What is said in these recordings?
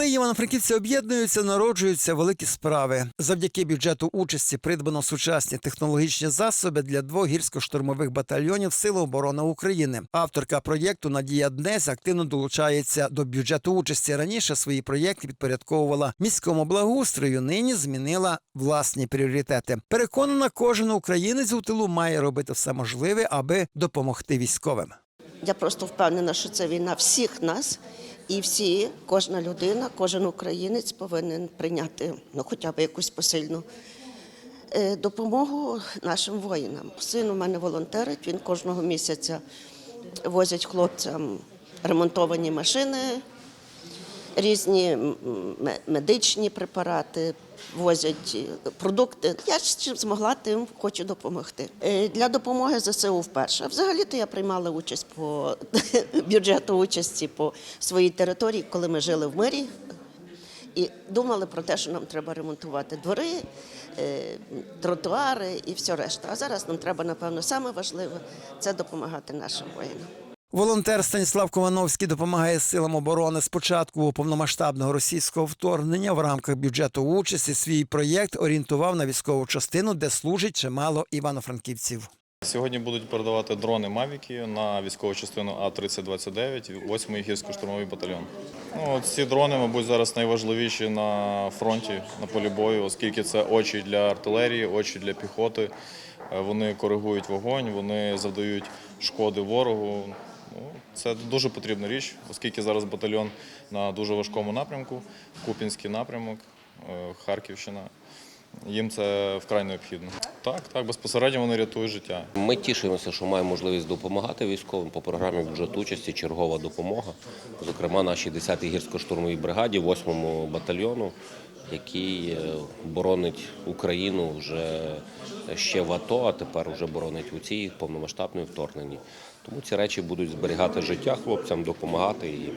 Коли івано-франківці об'єднуються, народжуються великі справи. Завдяки бюджету участі придбано сучасні технологічні засоби для двох гірсько-штурмових батальйонів Сили оборони України. Авторка проєкту Надія Днесь активно долучається до бюджету участі. Раніше свої проєкти підпорядковувала міському благоустрою. Нині змінила власні пріоритети. Переконана, кожен українець у тилу має робити все можливе, аби допомогти військовим. Я просто впевнена, що це війна всіх нас, і всі, кожна людина, кожен українець повинен прийняти ну, хоча б якусь посильну е, допомогу нашим воїнам. Син у мене волонтерить, він кожного місяця возять хлопцям ремонтовані машини, різні медичні препарати, возять е, продукти. Я чим змогла, тим хочу допомогти. Е, Для допомоги ЗСУ вперше. Взагалі-то я приймала участь по бюджету участі по своїй території, коли ми жили в мирі. І думали про те, що нам треба ремонтувати двори, е, тротуари і все решта. А зараз нам треба, напевно, саме важливе це допомагати нашим воїнам. Волонтер Станіслав Ковановський допомагає силам оборони з початку повномасштабного російського вторгнення в рамках бюджету участі. Свій проєкт орієнтував на військову частину, де служить чимало івано-франківців. Сьогодні будуть передавати дрони Мавіки на військову частину А-3029, 8-й гірсько-штурмовий батальйон. Ну, от ці дрони, мабуть, зараз найважливіші на фронті, на полі бою, оскільки це очі для артилерії, очі для піхоти. Е, Вони коригують вогонь, вони завдають шкоди ворогу. Ну, це дуже потрібна річ, оскільки зараз батальйон на дуже важкому напрямку, Купінський напрямок, е, Харківщина. Їм це вкрай необхідно. Так, так, безпосередньо вони рятують життя. Ми тішимося, що маємо можливість допомагати військовим по програмі бюджет участі, чергова допомога. Зокрема, нашій 10-й гірсько-штурмовій бригаді, 8-му батальйону, який е, боронить Україну вже ще в АТО, а тепер вже боронить у цій повномасштабній вторгненні. Тому ці речі будуть зберігати життя хлопцям, допомагати. І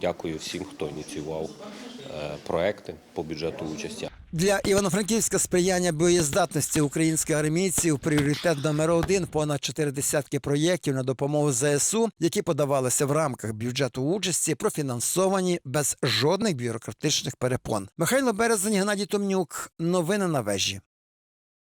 дякую всім, хто ініціював е, проекти по бюджету участі. Для Івано-Франківська сприяння боєздатності українських армійців пріоритет номер один понад чотири десятки проєктів на допомогу ЗСУ, які подавалися в рамках бюджету участі, профінансовані без жодних бюрократичних перепон. Михайло Березень, Геннадій Томнюк. Новини на вежі.